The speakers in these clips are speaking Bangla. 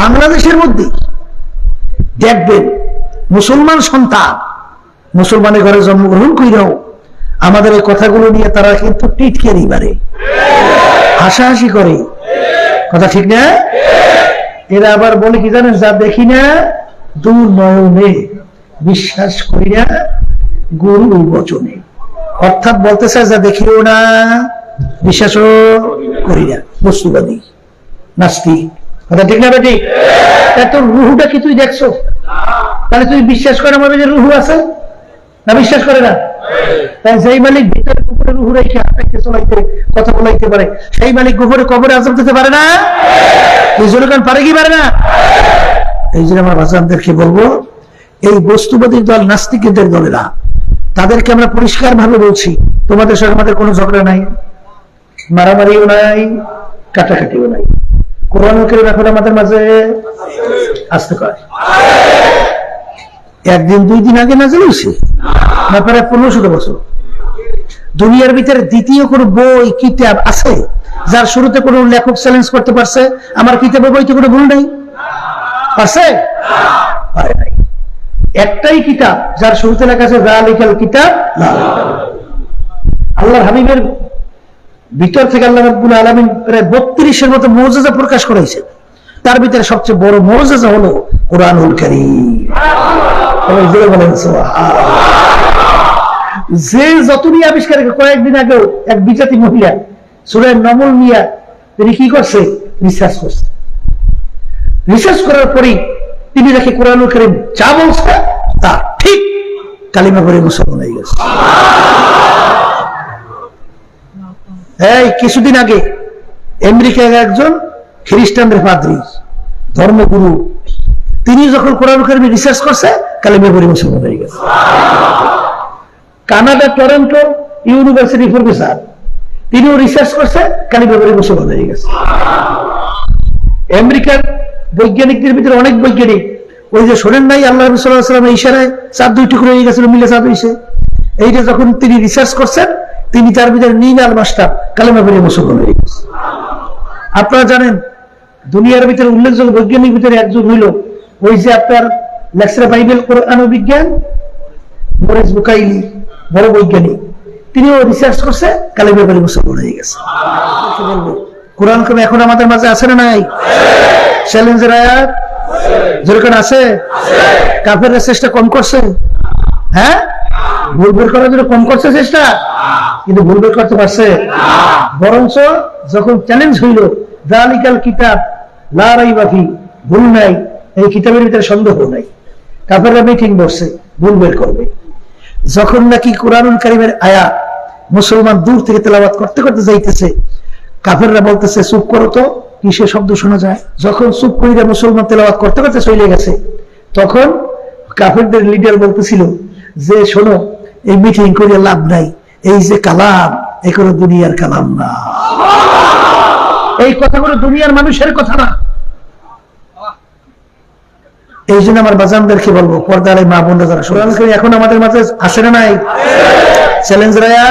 বাংলাদেশের মধ্যে দেখবেন মুসলমান সন্তান, মুসলমানের ঘরে জন্মগ্রহণ কইরাও আমাদের এই কথাগুলো নিয়ে তারা কিন্তু টিটকেরি পারে হাসাহাসি করে। কথা ঠিক না? এরা আবার বলে কি জানেন, যা দেখি না দু বিশ্বাস করি না, গুরু বচনে। অর্থাৎ বলতে চায় যা দেখিও না, বিশ্বাসও করি না। বস্তুবাদী, নাস্তিক। কথা ঠিক না বেটি এত রুহুটা কি তুই দেখছ? তাহলে তুই বিশ্বাস করে আমাদের যে রুহু আছে? না বিশ্বাস করে না? তাই মালিক ভিতরে কুকুরে রুহু রেখে আপনাকে চলাইতে, কথা বলাইতে পারে, সেই মালিক গোপরে কবরে দিতে পারে না? এই জনগণ পারে কি পারে না? এই জন্য আমার বলব, এই বস্তুবাদী দল নাস্তিকদের দলেরা তাদেরকে আমরা পরিষ্কার ভাবে বলছি, তোমাদের সঙ্গে আমাদের কোনো ঝগড়া নাই, মারামারিও নাই, কাটাকাটিও নাই। কোরআন কেরিম এখন আমাদের মাঝে আসতে পারে একদিন, দুই দিন আগে না জানিয়েছে না, প্রায় ষোলো বছর। দুনিয়ার ভিতরে দ্বিতীয় কোনো বই, কিতাব আছে, যার শুরুতে কোনো লেখক চ্যালেঞ্জ করতে পারছে, আমার কিতাবে বইতে কোনো ভুল নেই? পারছে? পারে নাই। একটাই কিতাব, যার শুরুতে লেখা আছে জালিকাল কিতাব লা আল্লাহর হাবিবের ভিতর থেকে আল্লাহ রাব্বুল আলামিন প্রায় বত্রিশের মতো মৌজাজা প্রকাশ করেছে। তার ভিতরে সবচেয়ে বড় মৌজাজা হলো সবাই জোরে বলেন। যে যতই আবিষ্কার কয়েকদিন আগেও এক বিজাতি মহিলা সুরের নমল মিয়া, তিনি কি করছে? রিসার্চ করছে। রিসার্চ করার পরেই তিনি দেখে কোরআনুল কারীম যা বলছে, তা ঠিক কালিমা করে মুসলমান হয়ে গেছে। এই, কিছুদিন আগে আমেরিকার একজন খ্রিস্টানদের পাদ্রী ধর্মগুরু, তিনি যখন কোরআন কারিমে রিসার্চ করছে কালিমা পরি মুসলমান হয়ে গেছে। কানাডা টরন্টো ইউনিভার্সিটি প্রফেসর, তিনিও রিসার্চ করছে কালিমা পরি মুসলমান হয়ে গেছে। আমেরিকার বৈজ্ঞানিকদের ভিতরে অনেক বৈজ্ঞানিক, ওই যে শোনেন নাই, আল্লাহ সাল্লাম ইশারায় চাঁদ দুই টুকরো হয়ে গেছিল মিলে চাঁদ এইটা যখন তিনি রিসার্চ করছেন তিনি তার ভিতরে নীল আল মাস্টার কালেমা বেরিয়ে মুসলমান হয়ে গেছে। আপনারা জানেন দুনিয়ার ভিতরে উল্লেখযোগ্য বৈজ্ঞানিক ভিতরে একজন হইল ওই যে আপনার লেকচার বাইবেল কোরআন ও বিজ্ঞান মরিস বুকাইলি বড় বৈজ্ঞানিক। তিনিও রিসার্চ করছে কালেমা বেরিয়ে মুসলমান হয়ে গেছে। বলব? কোরআন কবে এখন আমাদের মাঝে আছে না নাই? চ্যালেঞ্জের আয়াত? যেরকম আছে? কাফের চেষ্টা কম করছে। হ্যাঁ? ভুল বের করার জন্য কম করছে চেষ্টা? কিন্তু ভুল বের করতে পারছে? বরঞ্চ যখন চ্যালেঞ্জ হইল জালিকাল কিতাব লারাই বাফি ভুল নাই এই কিতাবের ভিতরে সন্দেহ নাই। কাফেররা মিটিং বসছে ভুল বের করবে। যখন নাকি কোরআনুল কারিমের আয়া মুসলমান দূর থেকে তেলাবাদ করতে করতে যাইতেছে কাফেররা বলতেছে চুপ করো তো কিসের শব্দ শোনা যায়? যখন চুপ করিয়া মুসলমান তেলাবাদ করতে করতে চলে গেছে তখন কাফেরদের লিডার বলতেছিল যে শোনো এই মিটিং করে লাভ নাই। এই যে কালাম এই কোনো দুনিয়ার কালাম না। এই কথাগুলো দুনিয়ার মানুষের কথা না। এই জন্য আমার বাজানদেরকে বলব পর্দারে মা বোনরা যারা কোরআন কারীম এখন আমাদের মাঝে আসে না নাই? চ্যালেঞ্জ রায়া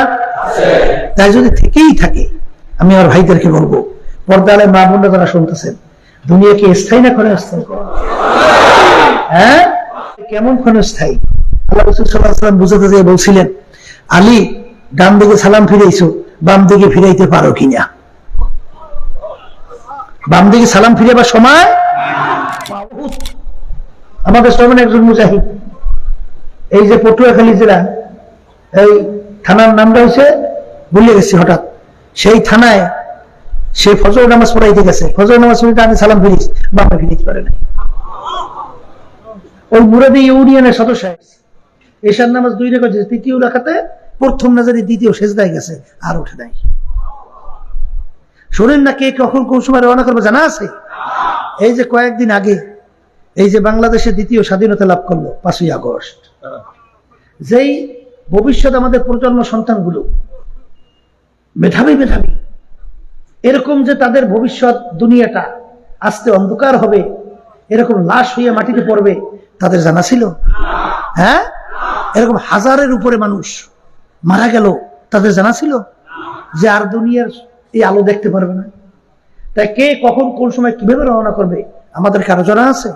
তাই যদি থেকেই থাকে আমি আমার ভাইদেরকে বলব পর্দালে মা বোনরা যারা শুনতেছেন দুনিয়াকে স্থায়ী না করে স্থায়ী করো। হ্যাঁ? কেমন ক্ষণস্থায়ী বুঝাতে বলছিলেন, আলী, ডান দিকে সালাম ফিরাইছো, বাম দিকে ফিরাইতে পারো কিনা বাম দিকে সালাম সময়? আমাদের একজন মুজাহিদ। এই যে পটুয়াখালী জেলা, এই থানার নামটা হচ্ছে ভুলে গেছি হঠাৎ। সেই থানায় সে ফজর নামাজ পড়াইতে গেছে। ফজর নামাজ পড়িতে আমি সালাম ফিরিস বামে ফিরিতে পারে নাই। ওই মুরাদি ইউনিয়নের সদস্য। এশার নামাজ দুই রেখা তৃতীয় রাখাতে প্রথম নাজারি দ্বিতীয় শেষদায় গেছে, আর উঠে নাই। শোনেন না কে কখন কোন সময় রওনা করবে, জানা আছে? এই যে কয়েকদিন আগে এই যে বাংলাদেশের দ্বিতীয় স্বাধীনতা লাভ করল, পাঁচই আগস্ট। যেই ভবিষ্যৎ আমাদের প্রজন্ম সন্তানগুলো, মেধাবী মেধাবী, এরকম যে তাদের ভবিষ্যৎ দুনিয়াটা আস্তে অন্ধকার হবে, এরকম লাশ হয়ে মাটিতে পড়বে, তাদের জানা ছিল? হ্যাঁ? এরকম হাজারের উপরে মানুষ মারা গেল, তাদের জানা ছিল? যে আর দুনিয়ার এই আলো দেখতে পারবে না। তাই কে কখন কোন সময় কীভাবে রওনা করবে আমাদের কারও জানা আছে?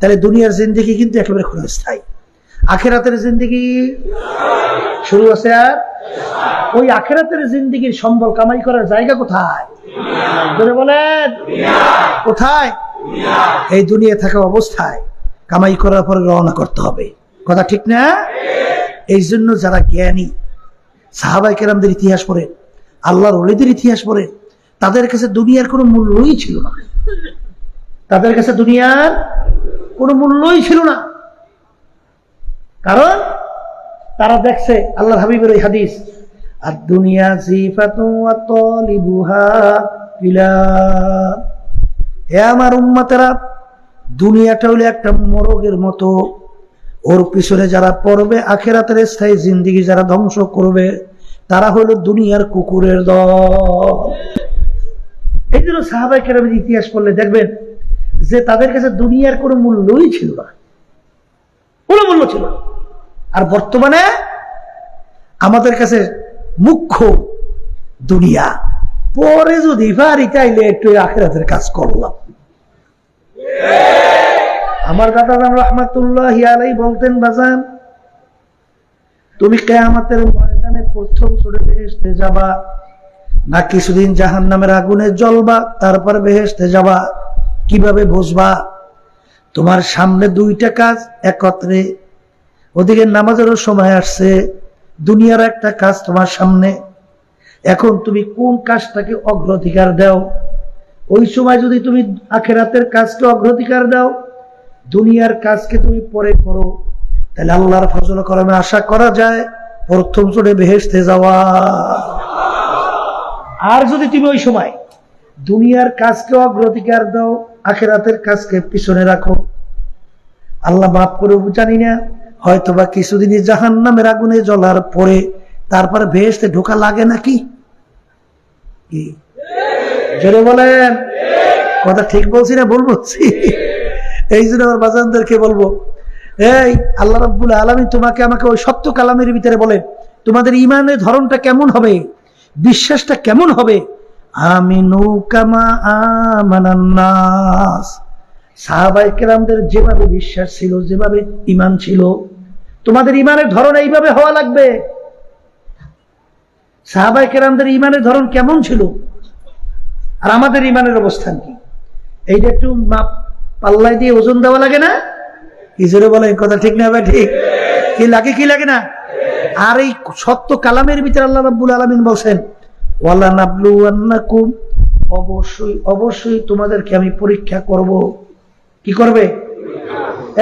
তাহলে দুনিয়ার জিন্দিগি কিন্তু একেবারে ক্ষণস্থায়ী। আখেরাতের জিন্দিগি? শুরু আছে আর? ওই আখেরাতের জিন্দিগির সম্বল কামাই করার জায়গা কোথায়? বলেন। কোথায়? এই দুনিয়া থাকা অবস্থায় কামাই করার পরে রওনা করতে হবে। কথা ঠিক না? এই জন্য যারা জ্ঞানী সাহাবাই কেরামদের ইতিহাস পড়ে, আল্লাহর অলিদের ইতিহাস পড়ে, তাদের কাছে দুনিয়ার কোনো মূল্যই ছিল না। তাদের কাছে দুনিয়ার কোনো মূল্যই ছিল না। কারণ তারা দেখছে আল্লাহ হাবিবের ওই হাদিস আর দুনিয়া হে আমার উম্মতেরা, দুনিয়াটা হলো একটা মরগের মতো। ওর পিছনে যারা পড়বে, আখেরাতের স্থায়ী জিন্দিগি যারা ধ্বংস করবে, তারা হলো দুনিয়ার কুকুরের দল। এই জন্য সাহাবাই কেরামের ইতিহাস পড়লে দেখবেন যে তাদের কাছে দুনিয়ার কোনো মূল্যই ছিল না। কোনো মূল্য ছিল। আর বর্তমানে আমাদের কাছে মুখ্য দুনিয়া। পরে যদি ভারি তাইলে একটু আখেরাতের কাজ করলাম। আমার দাদা রাম রহমাতুল্লাহ আলাই বলতেন, বাজান, তুমি কেয়ামাতের ময়দানে প্রথম চড়ে বেহেসতে যাবা, না কিছুদিন জাহান নামের আগুনে জ্বলবা, তারপর বেহেসতে যাবা। কীভাবে বসবা? তোমার সামনে দুইটা কাজ একত্রে। ওদিকে নামাজেরও সময় আসছে, দুনিয়ার একটা কাজ তোমার সামনে। এখন তুমি কোন কাজটাকে অগ্রাধিকার দাও? ওই সময় যদি তুমি আখেরাতের কাজকে অগ্রাধিকার দাও দুনিয়ার কাজকে তুমি পরে করো। তাহলে আল্লাহর ফজল করমে আশা করা যায়, প্রথম চোটে বেহেসতে যাওয়া। আর যদি তুমি ওই সময় দুনিয়ার কাজকে অগ্রাধিকার দাও, আখেরাতের কাজকে পিছনে রাখো। আল্লাহ মাফ করে জানি না হয়তো বা কিছুদিনই জাহান নামের আগুনে জ্বলার পরে তারপরে ভেসতে ঢোকা লাগে নাকি? বলেন। কথা ঠিক বলছি না বলছি? এই জন্য আমার বাজানদেরকে বলব, এই, আল্লাহ রাব্বুল আলমী তোমাকে আমাকে ওই সত্য কালামের ভিতরে বলেন তোমাদের ইমানের ধরনটা কেমন হবে? বিশ্বাসটা কেমন হবে? আমি নৌকামা যেভাবে বিশ্বাস ছিল, যেভাবে ইমান ছিল, তোমাদের ইমানের ধরন এইভাবে হওয়া লাগবে। সাহাবাই কেরামদের ইমানের ধরন কেমন ছিল? আর আমাদের ইমানের অবস্থান কি? এইটা একটু মাপ পাল্লাই দিয়ে ওজন দেওয়া লাগে না? কি জোরে বলে কথা ঠিক না ভাই, ঠিক? কি লাগে কি লাগে না? আর এই সত্য কালামের ভিতরে আল্লাহ রাব্বুল আলামিন বলছেন, ওয়ালা নাবলু আন্নাকুম অবশ্যই অবশ্যই তোমাদেরকে আমি পরীক্ষা করব। কি করবে?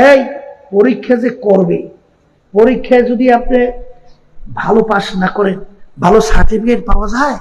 এই, পরীক্ষা যে করবে পরীক্ষায় যদি আপনি ভালো পাস না করেন, ভালো সার্টিফিকেট পাওয়া যায়?